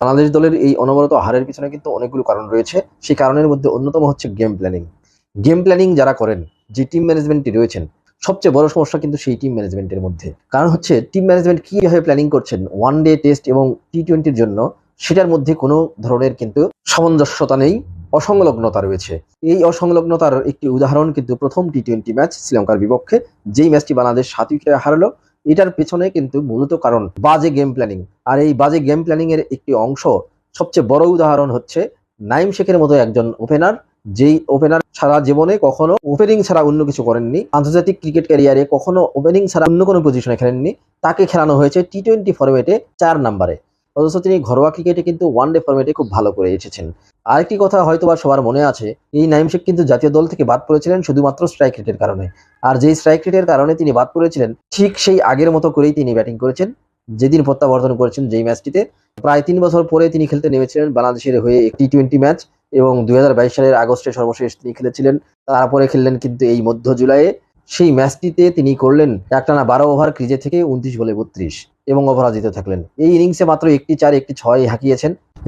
বাংলাদেশ দলের এই অনবরত হারের পিছনে কিন্তু অনেকগুলো কারণ রয়েছে। সেই কারণের মধ্যে অন্যতম হচ্ছে গেম প্ল্যানিং গেম প্ল্যানিং যারা করেন, যে টিম ম্যানেজমেন্টে রয়েছেন, সবচেয়ে বড় সমস্যা কিন্তু সেই টিম ম্যানেজমেন্টের মধ্যে। কারণ হচ্ছে টিম ম্যানেজমেন্ট কীভাবে প্ল্যানিং করছেন ওয়ান ডে টেস্ট এবং টি টোয়েন্টির জন্য, সেটার মধ্যে কোনো ধরনের কিন্তু সামঞ্জস্যতা নেই, অসংলগ্নতা রয়েছে। এই অসংলগ্নতার একটি উদাহরণ কিন্তু প্রথম টি টোয়েন্টি ম্যাচ শ্রীলঙ্কার বিপক্ষে, যেই ম্যাচটি বাংলাদেশ সাত উইকেটে হারালো এটার পেছনে কিন্তু মূলত কারণ বাজে গেম প্ল্যানিং আর এই বাজে গেম প্ল্যানিং এর একটি অংশ, সবচেয়ে বড় উদাহরণ হচ্ছে নাইম শেখের মতো একজন ওপেনার যেই ওপেনার সারা জীবনে কখনো ওপেনিং ছাড়া অন্য কিছু করেননি, আন্তর্জাতিক ক্রিকেট ক্যারিয়ারে কখনো ওপেনিং ছাড়া অন্য কোনো পজিশনে খেলেননি, তাকে খেলানো হয়েছে টি টোয়েন্টি ফরম্যাটে চার নাম্বারে অথচ তিনি ঘরোয়া ক্রিকেটে কিন্তু ওয়ান ডে ফরম্যাটে খুব ভালো করে এসেছেন আরেকটি কথা হয়তো বা সবার মনে আছে, এই নাইম শেখ কিন্তু জাতীয় দল থেকে বাদ পড়েছিলেন শুধুমাত্র স্ট্রাইক রেটের কারণে। আর যেই স্ট্রাইক রেটের কারণে তিনি বাদ পড়েছিলেন, ঠিক সেই আগের মতো করেই তিনি ব্যাটিং করেছেন, যেদিন প্রত্যাবর্তন করেছেন যেই ম্যাচটিতে প্রায় তিন বছর পরে তিনি খেলতে নেমেছিলেন বাংলাদেশের হয়ে একটি টোয়েন্টি ম্যাচ এবং দুই হাজার বাইশ সালের আগস্টে সর্বশেষ তিনি খেলেছিলেন। তারপরে খেললেন কিন্তু এই মধ্য জুলাইয়ে। সেই ম্যাচটিতে তিনি করলেন একটানা বারো ওভার ক্রিজে থেকে উনত্রিশ বলে বত্রিশ। এবং অপরাজিত থাকলেন। এই ইনিংসে মাত্র একটি চার একটি ছয় হাঁকিয়েছেন।